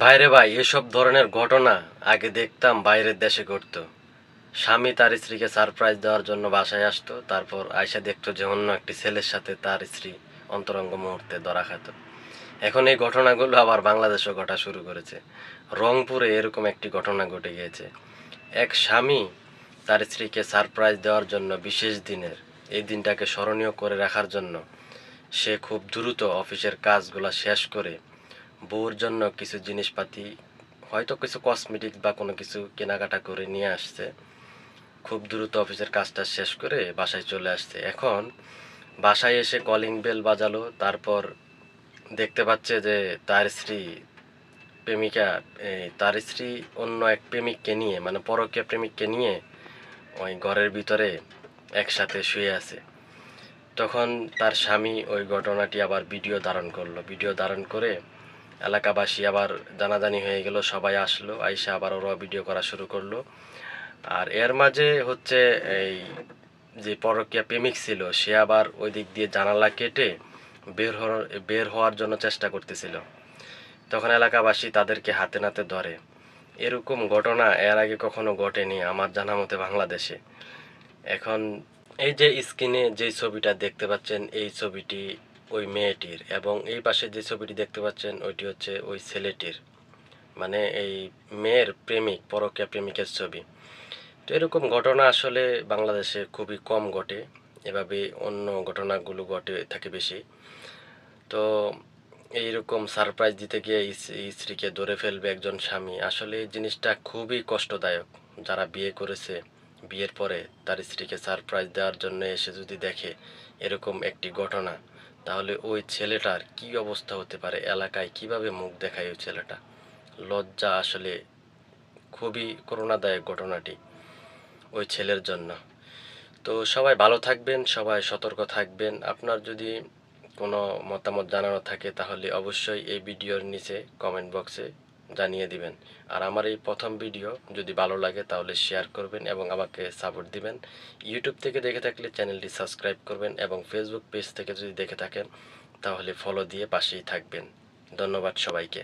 বাইরে ভাই, এসব ধরনের ঘটনা আগে দেখতাম বাইরের দেশে ঘটতো। স্বামী তার স্ত্রীকে সারপ্রাইজ দেওয়ার জন্য বাসায় আসতো, তারপর আয়সা দেখতো যে অন্য একটি ছেলের সাথে তার স্ত্রী অন্তরঙ্গ মুহূর্তে ধরা খাত। এখন এই ঘটনাগুলো আবার বাংলাদেশেও ঘটা শুরু করেছে। রংপুরে এরকম একটি ঘটনা ঘটে গিয়েছে। এক স্বামী তার স্ত্রীকে সারপ্রাইজ দেওয়ার জন্য বিশেষ দিনের, এই দিনটাকে স্মরণীয় করে রাখার জন্য সে খুব দ্রুত অফিসের কাজগুলো শেষ করে বউর জন্য কিছু জিনিসপাতি হয়তো কিছু কসমেটিক বা কোনো কিছু কেনাকাটা করে নিয়ে আসছে। খুব দ্রুত অফিসের কাজটা শেষ করে বাসায় চলে আসছে। এখন বাসায় এসে কলিং বেল বাজালো তারপর দেখতে পাচ্ছে যে তার স্ত্রী প্রেমিকা এই, তার স্ত্রী অন্য এক প্রেমিককে নিয়ে মানে পরকীয় প্রেমিককে নিয়ে ওই ঘরের ভিতরে একসাথে শুয়ে আছে। তখন তার স্বামী ওই ঘটনাটি আবার ভিডিও ধারণ করল। ভিডিও ধারণ করে এলাকাবাসী আবার জানাজানি হয়ে গেল, সবাই আসলো, আইসা আবার ওরা ভিডিও করা শুরু করল। আর এর মাঝে হচ্ছে এই যে পরকীয়া প্রেমিক ছিল, সে আবার ওই দিক দিয়ে জানালা কেটে বের হওয়ার বের হওয়ার জন্য চেষ্টা করতেছিল। তখন এলাকাবাসী তাদেরকে হাতে নাতে ধরে। এরকম ঘটনা এর আগে কখনো ঘটেনি আমার জানা মতে বাংলাদেশে। এখন এই যে স্ক্রিনে যে ছবিটা দেখতে পাচ্ছেন, এই ছবিটি ওই মেয়েটির এবং এই পাশে যে ছবিটি দেখতে পাচ্ছেন ওইটি হচ্ছে ওই ছেলেটির। মানে এই মেয়ের প্রেমিক, পরকীয়া প্রেমিকের ছবি। তো এরকম ঘটনা আসলে বাংলাদেশে খুবই কম ঘটে। এভাবে অন্য ঘটনাগুলো ঘটে থাকে বেশি। তো এইরকম সারপ্রাইজ দিতে গিয়ে স্ত্রীকে ধরে ফেলবে একজন স্বামী, আসলে এই জিনিসটা খুবই কষ্টদায়ক। যারা বিয়ে করেছে, বিয়ের পরে তার স্ত্রীকে সারপ্রাইজ দেওয়ার জন্য এসে যদি দেখে, এরকম একটি ঘটনা। তাহলে ওই ছেলেটার কি অবস্থা হতে পারে? এলাকায় কীভাবে মুখ দেখায় ওই ছেলেটা? লজ্জা আসলে খুবই করুণাদায়ক ঘটনাটি ওই ছেলের জন্য। তো সবাই ভালো থাকবেন, সবাই সতর্ক থাকবেন। আপনার যদি কোনো মতামত জানানো থাকে তাহলে অবশ্যই এই ভিডিওর নিচে কমেন্ট বক্সে জানিয়ে দিবেন। আর আমার এই প্রথম ভিডিও যদি ভালো লাগে তাহলে শেয়ার করবেন এবং আমাকে সাপোর্ট দিবেন। ইউটিউব থেকে দেখে থাকলে চ্যানেলটি সাবস্ক্রাইব করবেন এবং ফেসবুক পেজ থেকে যদি দেখে থাকেন, তাহলে ফলো দিয়ে পাশেই থাকবেন। ধন্যবাদ সবাইকে।